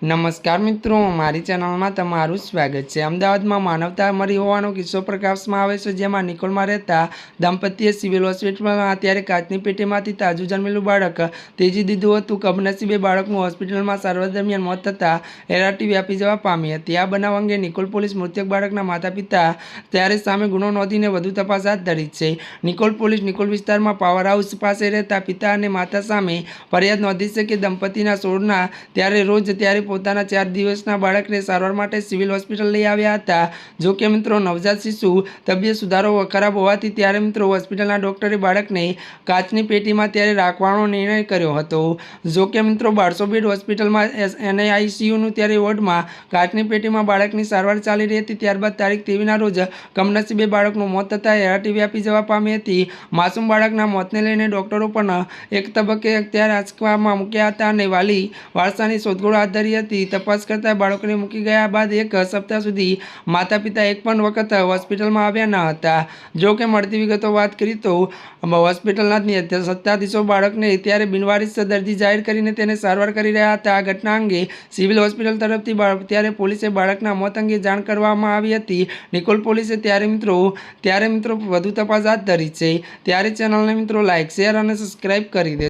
નમસ્કાર મિત્રો, મારી ચેનલમાં તમારું સ્વાગત છે. અમદાવાદમાં માનવતા મરી હોવાનો કિસ્સો પ્રકાશમાં આવે છે, જેમાં નિકોલમાં રહેતા દંપતીએ સિવિલ હોસ્પિટલમાં અત્યારે કાચની પેટીમાંથી તાજું જન્મેલું બાળક તેજી દીધું હતું. કમનસીબે બાળકનું હોસ્પિટલમાં સારવાર દરમિયાન મોત થતાં એરાટી વ્યાપી જવા પામી હતી. આ બનાવ અંગે નિકોલ પોલીસ મૃતક બાળકના માતા પિતા ત્યારે સામે ગુનો નોંધીને વધુ તપાસ હાથ ધરી છે. નિકોલ પોલીસ નિકોલ વિસ્તારમાં પાવર હાઉસ પાસે રહેતા પિતા અને માતા સામે ફરિયાદ નોંધી છે કે દંપતીના સોળના ત્યારે રોજ ત્યારે પોતાના ચાર દિવસના બાળકને સારવાર માટે સિવિલ હોસ્પિટલ લઈ આવ્યા હતા. જો કે મિત્રો, નવજાત શિશુ તબિયત સુધારો ખરાબ હોવાથી ત્યારે મિત્રો હોસ્પિટલના ડૉક્ટરે બાળકને કાચની પેટીમાં ત્યારે રાખવાનો નિર્ણય કર્યો હતો. જો કે મિત્રો, બારસો બેડ હોસ્પિટલમાં એનઆઈસીયુનું ત્યારે વોર્ડમાં કાચની પેટીમાં બાળકની સારવાર ચાલી રહી હતી. ત્યારબાદ તારીખ તેવીના રોજ કમનસીબે બાળકનું મોત થતાં હેરાટી વ્યાપી જવા પામી હતી. માસૂમ બાળકના મોતને લઈને ડૉક્ટરો પણ એક તબક્કે અત્યારે આંચકવામાં મૂક્યા હતા અને વાલી વારસાની શોધખોળ હાથ ધરી હતી. તપાસ કરતા બાળકોને મૂકી ગયા બાદ એક સપ્તાહ સુધી માતા પિતા એક પણ વખત હોસ્પિટલમાં આવ્યા ન હતા. જો કે મળતી વિગતો વાત કરી તો, હોસ્પિટલના સત્તાધીશો બાળકને ત્યારે બિનવારિસ દર્દી જાહેર કરીને તેને સારવાર કરી રહ્યા હતા. આ ઘટના અંગે સિવિલ હોસ્પિટલ તરફથી ત્યારે પોલીસે બાળકના મોત અંગે જાણ કરવામાં આવી હતી. નિકોલ પોલીસે ત્યારે મિત્રો ત્યારે મિત્રો વધુ તપાસ હાથ ધરી છે. ત્યારે ચેનલને મિત્રો લાઇક શેર અને સબસ્ક્રાઇબ કરી દે